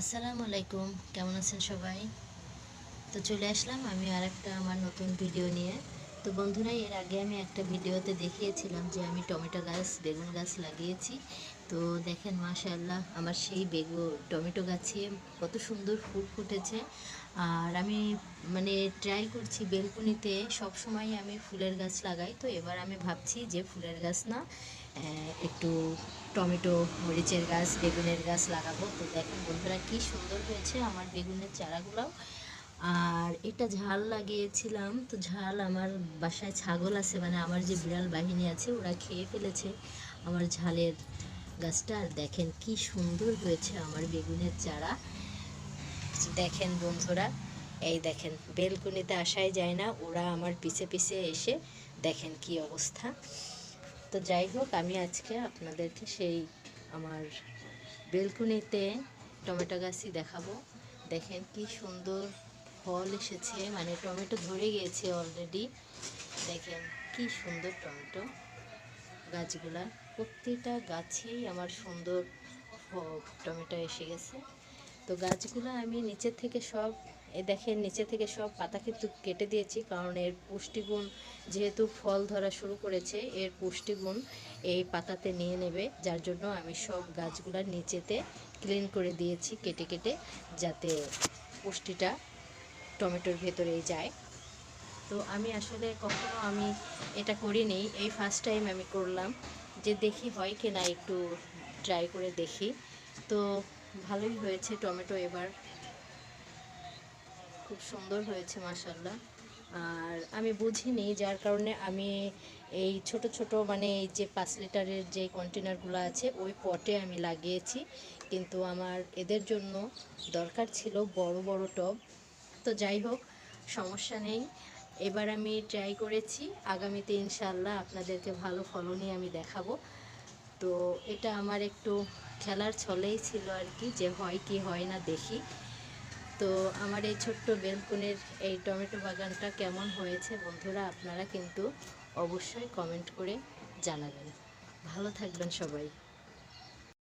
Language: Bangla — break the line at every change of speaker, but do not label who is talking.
আসসালামু আলাইকুম, কেমন আছেন সবাই? তো চলে আসলাম আমি আর একটা আমার নতুন ভিডিও নিয়ে। তো বন্ধুরা, এর আগে আমি একটা ভিডিওতে দেখিয়েছিলাম যে আমি টমেটো গাছ, বেগুন গাছ লাগিয়েছি। তো দেখেন, মাশাআল্লাহ, আমার সেই বেগু, টমেটো গাছে কত সুন্দর ফুল ফুটেছে। আর আমি মানে ট্রাই করছি বেলকুনিতে সব সময় আমি ফুলের গাছ লাগাই। তো এবার আমি ভাবছি যে ফুলের গাছ না একটু টমেটো, মরিচের গাছ, বেগুনের গাছ লাগাবো। তো দেখেন বন্ধুরা, কি সুন্দর হয়েছে আমার বেগুনের চারাগুলোও। আর এটা ঝাল লাগিয়েছিলাম। তো ঝাল আমার বাসায় ছাগল আছে মানে আমার যে বিড়াল বাহিনী আছে, ওরা খেয়ে ফেলেছে আমার ঝালের গাছটা। আর দেখেন কি সুন্দর হয়েছে আমার বেগুনের চারা। দেখেন বন্ধুরা, এই দেখেন, বেলকুনিতে আসাই যায় না, ওরা আমার পিছে পিছে এসে দেখেন কি অবস্থা। তো যাই হোক, আমি আজকে আপনাদেরকে সেই আমার বেলকুনিতে টমেটো গাছই দেখাবো। দেখেন কি সুন্দর ফল এসেছে মানে টমেটো ধরে গিয়েছে অলরেডি দেখেন কি সুন্দর টমেটো গাছগুলা। প্রত্যেকটা গাছেই আমার সুন্দর টমেটো এসে গেছে। তো গাছগুলো আমি নিচের থেকে সব এ দেখেন নিচে থেকে সব পাতা কিন্তু কেটে দিয়েছি, কারণ এর পুষ্টিগুণ যেহেতু ফল ধরা শুরু করেছে, এর পুষ্টিগুণ এই পাতাতে নিয়ে নেবে। যার জন্য আমি সব গাছগুলোর নিচেতে ক্লিন করে দিয়েছি কেটে কেটে, যাতে পুষ্টিটা টমেটোর ভেতরেই যায়। তো আমি আসলে কখনো আমি এটা করিনি, এই ফার্স্ট টাইম আমি করলাম। যে দেখি হয় কি না একটু ট্রাই করে দেখি। তো ভালোই হয়েছে টমেটো এবার। খুব সুন্দর হয়েছে মাসাল্লাহ আর আমি বুঝিনি যার কারণে আমি এই ছোট ছোট মানে এই যে পাঁচ লিটারের যে কন্টেনারগুলো আছে, ওই পটে আমি লাগিয়েছি। কিন্তু আমার এদের জন্য দরকার ছিল বড় বড় টব। তো যাই হোক, সমস্যা নেই। এবার আমি ট্রাই করেছি। আগামীতে ইনশাল্লাহ আপনাদেরকে ভালো ফলনই আমি দেখাবো। তো এটা আমার একটু খেলার ছলেই ছিল আর কি, যে হয় কি হয় না দেখি। তো আমার এই ছোট্ট বেলকুনের এই টমেটো বাগানটা কেমন হয়েছে বন্ধুরা আপনারা কিন্তু অবশ্যই কমেন্ট করে জানাবেন। ভালো থাকবেন সবাই।